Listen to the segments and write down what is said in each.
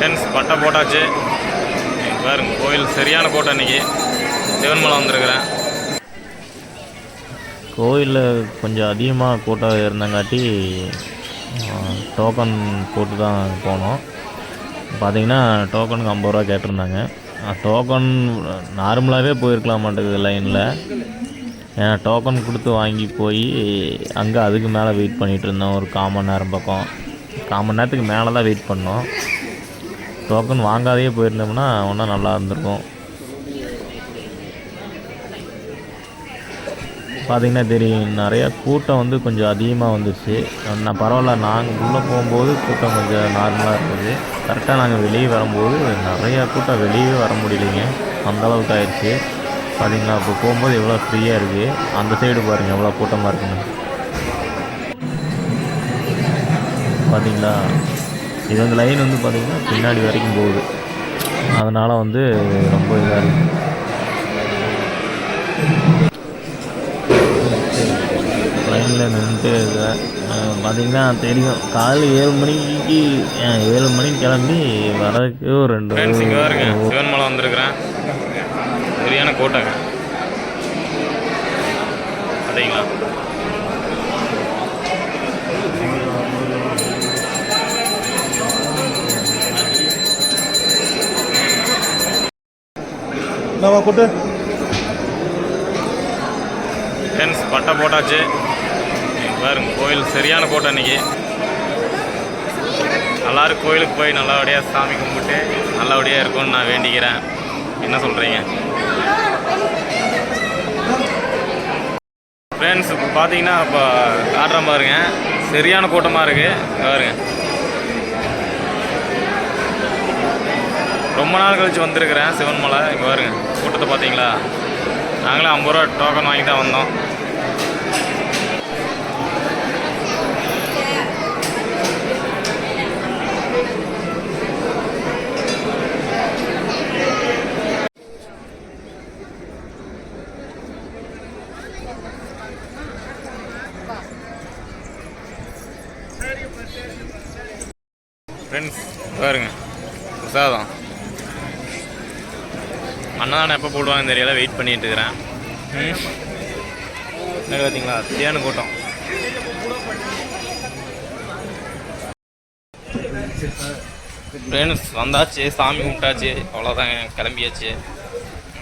Friends பட்டை போட்டாச்சு. பாருங்க கோயில் சரியான கூட்டம் இன்னைக்கு. சிவன்மலை வந்திருக்கிறேன். கோயிலில் கொஞ்சம் அதிகமாக கூட்டம் இருந்தங்காட்டி டோக்கன் போட்டு தான் போனோம். பார்த்தீங்கன்னா டோக்கனுக்கு ஐம்பது ரூபா கேட்டிருந்தாங்க. டோக்கன் நார்மலாகவே போயிருக்கலாம் மாட்டேங்குது லைனில் ஏன்னா டோக்கன் கொடுத்து வாங்கி போய் அங்கே அதுக்கு மேலே வெயிட் பண்ணிகிட்டு இருந்தோம் ஒரு கால் மணி நேரம் பக்கம். கால் மணி நேரத்துக்கு மேலே தான் வெயிட் பண்ணோம். டோக்கன் வாங்காதையே போயிருந்தோம்னா ஒன்றும் நல்லா இருந்திருக்கும். பார்த்தீங்கன்னா தெரியும் நிறையா கூட்டம் வந்து கொஞ்சம் அதிகமாக வந்துச்சு. நான் பரவாயில்ல நாங்கள் உள்ளே போகும்போது கூட்டம் கொஞ்சம் நார்மலாக இருந்தது. கரெக்டாக நாங்கள் வெளியே வரும்போது நிறையா கூட்டம் வெளியே வர முடியலைங்க. அந்த அளவுக்கு ஆயிடுச்சு. பார்த்தீங்களா இப்போ போகும்போது எவ்வளோ ஃப்ரீயாக இருக்குது அந்த சைடு பாருங்கள் எவ்வளோ கூட்டமாக இருக்குன்னு. பார்த்தீங்களா இது வந்து லைன் வந்து பார்த்தீங்கன்னா பின்னாடி வரைக்கும் போகுது. அதனால் வந்து ரொம்ப இதாக இருக்குது லைனில் நின்றுட்டு பார்த்தீங்கன்னா தெரியும். காலையில் ஏழு மணிக்கு ஏழு மணிக்கு கிளம்பி வரதுக்கு ஒரு ரெண்டு இங்கே பாருங்க சிவன்மலை வந்திருக்கிறேன். சரியான கூட்டங்க பார்த்தீங்களா நம்ம கூட்டு. ஃப்ரெண்ட்ஸ் பட்டை போட்டாச்சு. இங்க பாருங்க கோயில் சரியான கூட்டம் இன்றைக்கி எல்லாரும் கோயிலுக்கு போய் நல்லபடியாக சாமி கும்பிட்டு நல்லபடியாக இருக்கும்னு நான் வேண்டிக்கிறேன். என்ன சொல்கிறீங்க ஃப்ரெண்ட்ஸ் இப்போ பார்த்தீங்கன்னா இப்போ காட்டுறேன் பாருங்க. சரியான கூட்டமாக இருக்குது பாருங்க. ரொம்ப நாள் கழிச்சு வந்திருக்கிறேன். சிவன் மலை. இங்கே பாருங்க. கூட்டத்தை பார்த்தீங்களா? நாங்களே ஐம்பது ரூபா டோக்கன் வாங்கி தான் வந்தோம். ஃப்ரெண்ட்ஸ் பாருங்க. பிரசாதம். அன்னதானம் எப்போ போடுவாங்கன்னு தெரியல வெயிட் பண்ணிட்டு இருக்கிறேன். பார்த்தீங்களா அத்தியான கூட்டம். ஃப்ரெண்ட்ஸ் வந்தாச்சு சாமி கும்பிட்டாச்சு அவ்வளோதாங்க கிளம்பியாச்சு.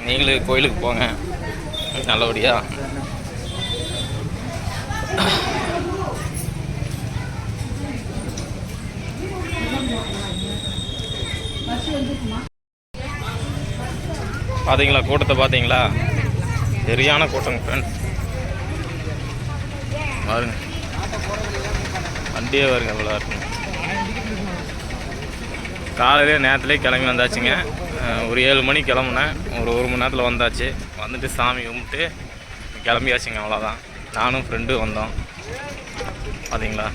நீங்களும் கோயிலுக்கு போங்க. நல்லபடியாக பார்த்தீங்களா கூட்டத்தை பார்த்தீங்களா சரியான கூட்டம் ஃப்ரெண்ட்ஸ் பாருங்க. வண்டியே வருங்க இவ்வளோ இருக்குங்க காலையிலே நேரத்துலேயே கிளம்பி வந்தாச்சுங்க. ஒரு ஏழு மணிக்கு கிளம்புனேன். ஒரு ஒரு மணி நேரத்தில் வந்தாச்சு. வந்துட்டு சாமி கும்பிட்டு கிளம்பியாச்சுங்க அவ்வளோதான் நானும் ஃப்ரெண்டும் வந்தோம். பார்த்தீங்களா